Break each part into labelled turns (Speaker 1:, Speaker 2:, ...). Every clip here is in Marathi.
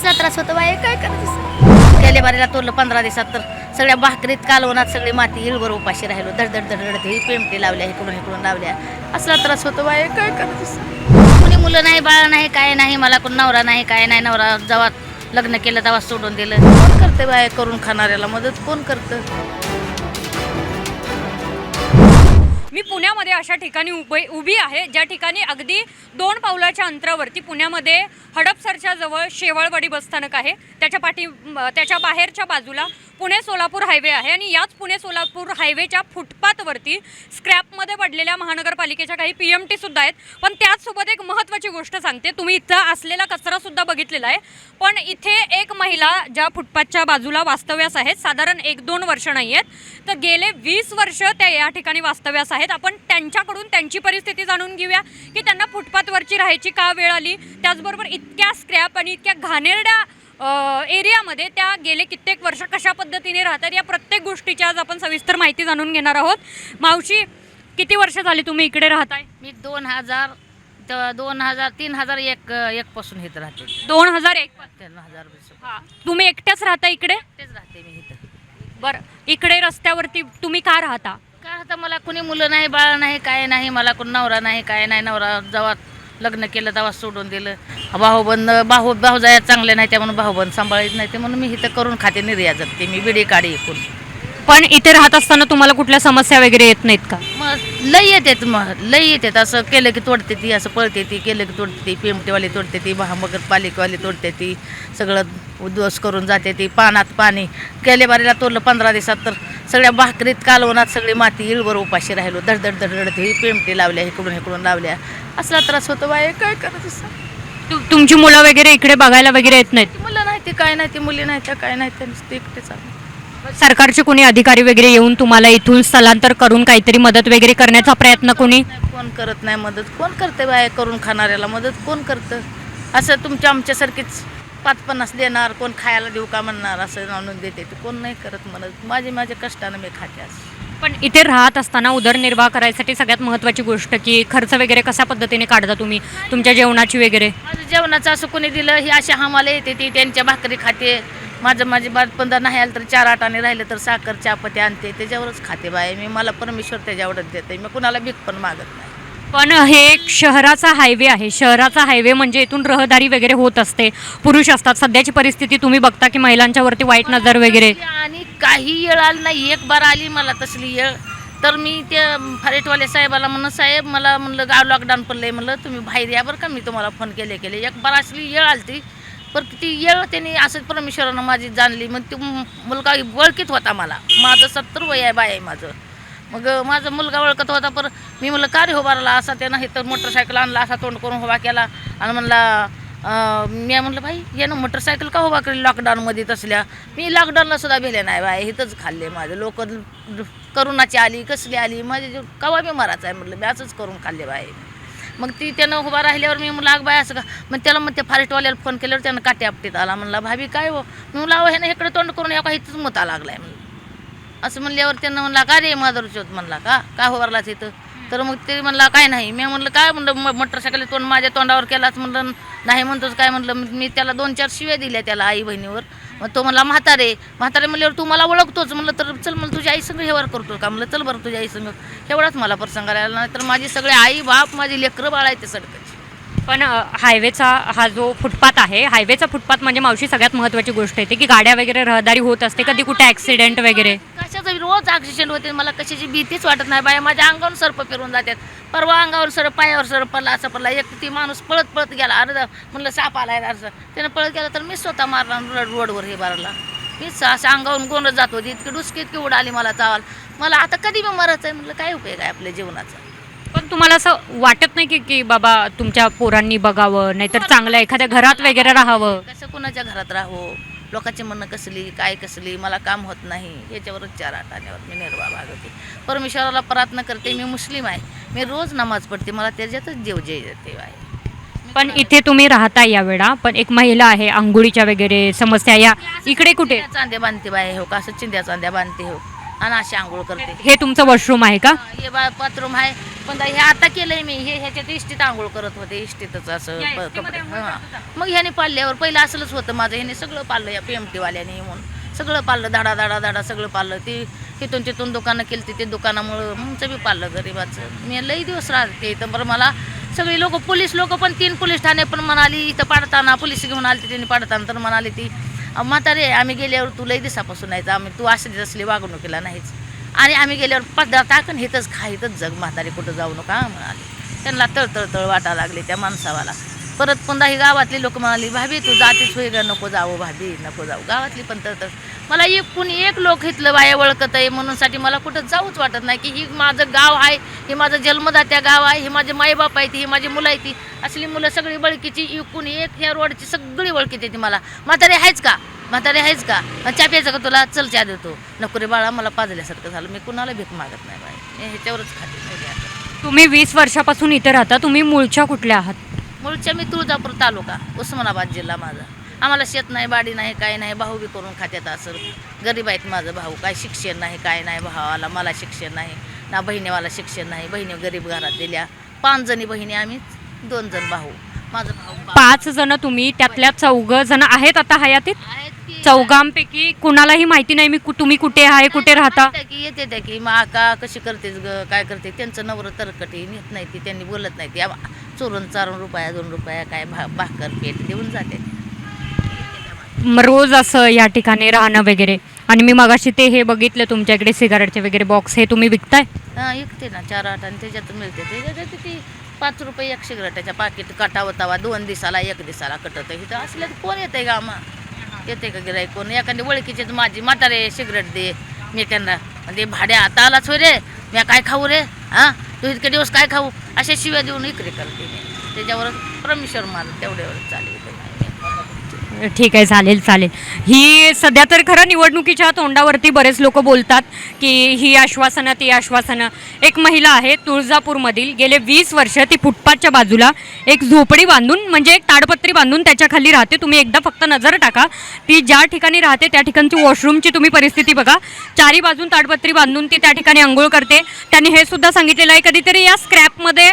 Speaker 1: असला त्रास होतो बाई काय करायचं? गेल्या बारीला तोडलं पंधरा दिवसात तर सगळ्या भाकरीत कालवणात सगळी माती हिळवर उपाशी राहिलो. धडधड धडधड ही पेमटी लावल्या इकडून इकडून लावल्या. असला त्रास होतो बाई काय करायचं? कुणी मुलं नाही बाळ नाही काय नाही मला कोण नवरा नाही काय नाही नवरा जेव्हा लग्न केलं तेव्हा सोडून दिलं. कोण करते बाय करून खाणाऱ्याला मदत? कोण करतं?
Speaker 2: मी पुण्यामध्ये अशा ठिकाणी उभे उभी आहे ज्या ठिकाणी अगदी दोन पावलाच्या अंतरावरती पुण्यामध्ये हडपसरच्या जवळ शेवळवाडी बसस्थानक आहे. त्याच्या पाठी त्याच्या बाहेरच्या बाजूला पुणे सोलापूर हायवे आहे आणि याच पुणे सोलापूर हायवेच्या फुटपाथवरती स्क्रॅपमध्ये पडलेल्या महानगरपालिकेच्या काही पी एम टीसुद्धा आहेत. पण त्याचसोबत एक महत्त्वाची गोष्ट सांगते. तुम्ही इथं असलेला कचरासुद्धा बघितलेला आहे. पण इथे एक महिला ज्या फुटपाथच्या बाजूला वास्तव्यास आहेत साधारण एक दोन वर्ष नाही आहेत तर गेले वीस वर्ष त्या या ठिकाणी वास्तव्यास आहेत. आपण त्यांच्याकडून त्यांची परिस्थिती जाणून घेऊया की त्यांना फुटपाथवरची राहायची का वेळ आली? त्याचबरोबर इतक्या स्क्रॅप आणि इतक्या घाणेरड्या एरियामध्ये त्या गेले कित्येक वर्ष कशा पद्धतीने राहतात या प्रत्येक गोष्टीची आज आपण सविस्तर माहिती जाणून घेणार आहोत. मावशी किती वर्ष झाली तुम्ही इकडे राहताय?
Speaker 1: मी दोन हजार त- दोन हजार तीन हजार एक एक पासून इथं राहते.
Speaker 2: दोन हजार एक
Speaker 1: तीन हजार.
Speaker 2: हा. तुम्ही एकट्याच राहता इकडे?
Speaker 1: तेच राहते मी इथं.
Speaker 2: बरं. इकडे रस्त्यावरती तुम्ही का राहता?
Speaker 1: का आता मला कुणी मुलं नाही बाळ नाही काय नाही मला कोण नवरा नाही काय नाही नवरा जेव्हा लग्न केलं तेव्हा सोडून दिलं. भाऊबंद भाऊ भाऊजाया चांगले नाही त्या म्हणून भाऊबंद सांभाळत नाही ते म्हणून मी इथं करून खाते निर्या जाते मी बिडी काढी इकून
Speaker 2: पण इथे राहत असताना तुम्हाला कुठल्या समस्या वगैरे येत नाहीत का?
Speaker 1: मग लई येतात मग लई येतात. असं केलं की तोडते ती असं पळते ती केलं की तोडते ती पिमटेवाली तोडते ती महामगर पालिकेवाली तोडते ती सगळं उद्ध्वस करून जाते ती पानात पाणी. गेल्या बारीला तोडलं पंधरा दिवसात तर सगळ्या भाकरीत कालवनात सगळी माती इळभर उपाशी राहिलो. धडधड धडधड ही पिमटी लावल्या इकडून इकडून लावल्या. असला त्रास होतो बाय काय करायचं सांग?
Speaker 2: तु- तुमची मुलं वगैरे इकडे बघायला वगैरे येत नाहीत?
Speaker 1: ती मुलं नाही ती काय नाही ती मुली नाही त्या काय नाही त्या नुसती एकटेच आहे.
Speaker 2: सरकारचे कोणी अधिकारी वगैरे येऊन तुम्हाला इथून स्थलांतर करून काहीतरी मदत वगैरे करण्याचा प्रयत्न कोणी?
Speaker 1: कोण करत नाही मदत? कोण करते बाय करून खाणाऱ्याला मदत? कोण करतं? असं तुमच्या आमच्यासारखीच पाच पन्नास देणार कोण खायला देऊ का म्हणणार असं आणून देते ते. कोण नाही करत मदत. माझी माझ्या कष्टानं मी खाते असं
Speaker 2: पण इथे राहत असताना उदरनिर्वाह करायसाठी सगळ्यात महत्त्वाची गोष्ट की खर्च वगैरे कशा पद्धतीने काढता तुम्ही तुमच्या जेवणाची वगैरे?
Speaker 1: माझं जेवणाचं असं कोणी दिलं ही अशी हमाला येते ती त्यांच्या भाकरी खाते. माझं माझी बात पंधरा नाही आलं तर चार आटाने राहिले तर साखर चहापत्ती आणते. त्याच्यावरच खाते बाय मी मला परमेश्वर त्याच्यावरच देते. मी कुणाला भीक पण मागत नाही.
Speaker 2: पण हे एक शहराचा हायवे आहे. शहराचा हायवे म्हणजे इथून रहदारी वगैरे होत असते. पुरुष असतात. सध्याची परिस्थिती तुम्ही बघता की महिलांच्या वरती वाईट नजर वगैरे.
Speaker 1: आणि काही येळ आली नाही. एक बार आली मला तसली येळ. तर मी त्या फारेटवाल्या साहेबाला म्हणलं साहेब मला म्हणलं गाव लॉकडाऊन पडलंय म्हणलं. तुम्ही बाहेर या बरं का. मी तुम्हाला फोन केले केले. एक बार असली येळ आली ती पण ती येळ त्यांनी असं परमेश्वरानं माझी जाणली. मग ती मुलगा वळखीत होता मला. माझं सत्तर वय आहे बाय आहे माझं. मग माझा मुलगा ओळखत होता पर मी म्हणलं का रे हो उभारला असा त्यानं हे तर मोटरसायकल आणला असा तोंड करून उभा केला? आणि म्हणला मी म्हणलं बाई यानं मोटरसायकल का उभा केली लॉकडाऊनमध्ये तसल्या? मी लॉकडाऊनला सुद्धा भेले नाही बाय इथंच खाल्ले माझे. लोक करोनाची आली कसली आली? माझे कवा मी मराचा आहे म्हटलं मी असंच करून खाल्ले बाय मग ती त्यानं उभा राहिल्यावर मी म्हणलं आग बाय असं का? मग त्याला मग त्या फारेटवाल्याला फोन केल्यावर त्यानं काटे आपटीत आला. म्हणला भाभी काय हो? मी लाव ह्यानं इकडे तोंड करून या का? इथंच मुता लागलाय. म्हणलं. असं म्हणल्यावर त्यानं म्हणला का रे माधुरचोत म्हणला का? का उभारलाच इथं? तर मग ते म्हणला काय नाही. मी म्हणलं काय? म्हणलं म- मोटरसायकल तोंड माझ्या तोंडावर केलाच म्हणलं नाही म्हणतोच काय? म्हणलं मी त्याला दोन चार शिव्या दिल्या त्याला आई बहिणीवर मग तो म्हणला म्हातारे म्हातारे म्हणल्यावर तू मला ओळखतोच म्हणलं तर चल मला तुझ्या आईसंग हेवार करतो का? म्हणलं चल बरं तुझ्या आईसंग एवढाच मला प्रसंग आला नाही तर माझी सगळे आई बाप माझी लेकरं बाळ आहे ते सडकाची
Speaker 2: पण हायवेचा हा जो फुटपाथ आहे हायवेचा फुटपाथ म्हणजे मावशी सगळ्यात महत्त्वाची गोष्ट येते की गाड्या वगैरे रहदारी होत असते कधी कुठे ॲक्सिडेंट वगैरे.
Speaker 1: कशाचं रोज ॲक्सिडेंट होते मला कशाची भीतीच वाटत नाही. बाया माझ्या अंगावर सर्प फिरून जातात. परवा अंगावर सर पायावर सर पडला असं पडला. एक ती माणूस पळत पळत गेला. अरे म्हणलं साप आलाय असं. त्यानं पळत गेला तर मी स्वतः मारला रोड रोडवर हे मारला मीच असं अंगावरून गोंडत जात होती. इतकी डुसकी इतकी उडाली मला चावाल मला आता कधी मी मरायचं आहे म्हटलं काय उपयोग आहे आपल्या जीवनाचा?
Speaker 2: पण तुम्हाला असं वाटत नाही की की बाबा तुमच्या पोरांनी बघावं नाहीतर चांगलं एखाद्या घरात वगैरे राहावं?
Speaker 1: कसं कुणाच्या घरात राहो लोकांची म्हणणं कसली काय कसली मला काम होत नाही याच्यावरच चार आठ आण्यावर मी निर्वाह भागवते. परमेश्वराला प्रार्थना करते मी मुस्लिम आहे. मी रोज नमाज पडते मला त्याच्यातच जीव जे येते आहे
Speaker 2: पण इथे तुम्ही राहता या वेळा पण एक महिला आहे आंघोळीच्या वगैरे समस्या या. इकडे कुठे?
Speaker 1: चांद्या बांधते बाय हो का? असं चिंध्या चांद्या बांधते हो. आणि अशी आंघोळ करते.
Speaker 2: हे तुमचं वॉशरूम आहे का?
Speaker 1: हे बा बाथरूम आहे. पण हे आता केलंय मी. हे ह्याच्यात इष्टीत आंघोळ करत होते. इष्टीतच असं प- कपडे. हां. मग ह्याने पाळल्यावर पहिलं असलंच होतं माझं. ह्याने सगळं पाळलं या एम टीवाल्याने येऊन. सगळं पाळलं धाडा धाडा धाडा सगळं पाळलं ती तिथून तिथून दुकानं केली ते दुकानामुळं आमचं बी पाळलं गरिबाचं. मी लई दिवस राहते इथं. बरं मला सगळी लोक पोलीस लोक पण तीन पोलीस ठाणे पण म्हणाली इथं पाडताना. पोलीस घेऊन आली त्यांनी पाडताना तर म्हणाली ती "अं, म्हातारे आम्ही गेल्यावर तू लई दिवसापासून यायचं आम्ही तू असं असली वागणुकीला नाहीच. आणि आम्ही गेल्यावर पदार्थ टाकण हेतच खा हेतच जग म्हातारे कुठं जाऊ नका म्हणाले. त्यांना तळतळ तळ वाटा लागले त्या माणसावाला. परत पुन्हा ही गावातली लोक म्हणाली भाभी तू जातीच होई गं नको जाऊ भाभी नको जाऊ. गावातली पण तर मला एक कुणी एक लोक इथलं बाया ओळखत आहे म्हणूनसाठी मला कुठं जाऊच वाटत नाही की ही माझं गाव आहे हे माझं जन्मदात्या गाव आहे हे माझे माईबाप आहे ही माझी मुलं आहे ती असली मुलं सगळी बळकीची एकूण एक ह्या रोडची सगळी ओळखीत ती मला. म्हातारे आहेच का? म्हातारे आहेच का? मग चहा प्यायचं का तुला? चल चहा देतो. नको रे बाळा मला पाजल्यासारखं झालं. मी कुणाला भीक मागत नाही बाई. मी ह्याच्यावरच खाते.
Speaker 2: तुम्ही वीस वर्षापासून इथे राहता तुम्ही मूळच्या कुठल्या आहात?
Speaker 1: मूळच्या मी तुळजापूर तालुका उस्मानाबाद जिल्हा माझा. आम्हाला शेत नाही बाडी नाही काय नाही भाऊ बी करून खात्यात असं. गरीब आहेत माझं भाऊ काय शिक्षण नाही काय नाही भावाला मला शिक्षण नाही ना बहिणीवाला शिक्षण नाही बहिणी गरीब घरात दिल्या. पाच जणी बहिणी आम्ही दोन जण भाऊ. माझं भाऊ
Speaker 2: पाच जण तुम्ही त्यातल्या चौघ जण आहेत आता हयातीत?
Speaker 1: आहेत की-
Speaker 2: चौघांपैकी कुणालाही माहिती नाही मी कु- तुम्ही कुठे आहे कुठे राहता?
Speaker 1: येते की येते त्या की मा का कशी करतेस ग काय करते त्यांचं नवर तरकटी नेत नाही ती त्यांनी बोलत नाही ती. आम- चोरून चारून रुपया दोन रुपया काय भा भाकर पेट देऊन जाते.
Speaker 2: म- रोज असं या ठिकाणी राहणं वगैरे. आणि मी मगाशी ते हे बघितलं तुमच्याकडे सिगारेटचे वगैरे बॉक्स हे तुम्ही विकताय?
Speaker 1: हा विकते ना चार आठ आणि त्याच्यात मिळते. त्याच्यात किती पाच रुपये एक सिगरेटाच्या पाकिट कटावं तवा दोन दिवसाला एक दिवसाला कटत इथं असलं तर कोण येते का आम्हा येते का गिराय कोण? एखादी ओळखीचीच माझी म्हातारे सिगरेट दे. मी त्यांना म्हणजे भाड्या आता आलाच होय रे. मी काय खाऊ रे? हां? तू इतके दिवस काय खाऊ? अशा शिव्या देऊन इकडे करते मी. त्याच्यावर परमेश्वर माझं तेवढ्यावर चालेल नाही
Speaker 2: ठीक आहे चालेल चालेल. ही सध्या तर खरं निवडणुकीच्या तोंडावरती बरेच लोक बोलतात की ही आश्वासनं ती आश्वासनं. एक महिला आहे तुळजापूरमधील. गेले वीस वर्ष ती फुटपाथच्या बाजूला एक झोपडी बांधून म्हणजे एक ताडपत्री बांधून त्याच्याखाली राहते. तुम्ही एकदा फक्त नजर टाका. ती ज्या ठिकाणी राहते त्या ठिकाणची वॉशरूमची तुम्ही परिस्थिती बघा. चारी बाजून ताडपत्री बांधून ती त्या ठिकाणी आंघोळ करते. त्यांनी हे सुद्धा सांगितलेलं आहे कधीतरी या स्क्रॅपमध्ये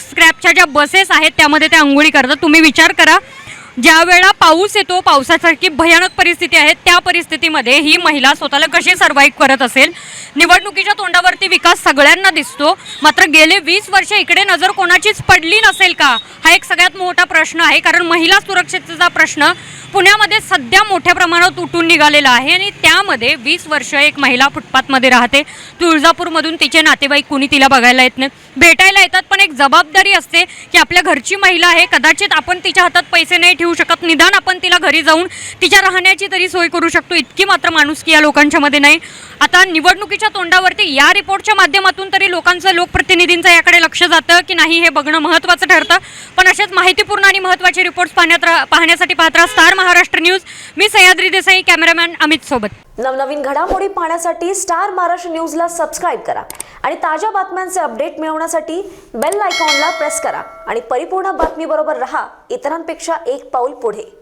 Speaker 2: स्क्रॅपच्या ज्या बसेस आहेत त्यामध्ये त्या आंघोळी करतात. तुम्ही विचार करा. ज्या वेळा पाऊस येतो पावसासारखी भयानक परिस्थिती आहे त्या परिस्थितीमध्ये ही महिला स्वतःला कशी सर्वाईव्ह करत असेल? निवडणुकीच्या तोंडावरती विकास सगळ्यांना दिसतो. मात्र गेले वीस वर्ष इकडे नजर कोणाचीच पडली नसेल का? हा एक सगळ्यात मोठा प्रश्न आहे कारण महिला सुरक्षेचा प्रश्न पुण्यामध्ये सध्या मोठ्या प्रमाणात उठून निघालेला आहे आणि त्यामध्ये वीस वर्ष एक महिला फुटपाथमध्ये राहते. तुळजापूरमधून तिचे नातेवाईक कुणी तिला बघायला येत नाही भेटायला येतात पण एक जबाबदारी असते की आपल्या घरची महिला आहे कदाचित आपण तिच्या हातात पैसे नाही ठेवू शकत निदान आपण तिला घरी जाऊन तिच्या राहण्याची तरी सोय करू शकतो. इतकी मात्र माणुसकी या लोकांच्यामध्ये नाही. आता निवडणुकीच्या तोंडावरती या रिपोर्टच्या माध्यमातून तरी लोकांचं लोकप्रतिनिधींचं याकडे लक्ष जातं की नाही हे बघणं महत्त्वाचं ठरतं. पण अशाच माहितीपूर्ण आणि महत्त्वाचे रिपोर्ट्स पाहण्यात रा- पाहण्यासाठी पाहत राहा स्टार महाराष्ट्र न्यूज. मी सह्याद्री देसाई कॅमेरामॅन अमित सोबत.
Speaker 3: नवनवीन घडामोडी पाहण्यासाठी स्टार महाराष्ट्र न्यूजला सबस्क्राईब करा आणि ताज्या बातम्यांचे अपडेट मिळवण्यासाठी बेल आयकॉनला प्रेस करा. आणि परिपूर्ण बातमीबरोबर रहा इतरांपेक्षा एक पाऊल पुढे.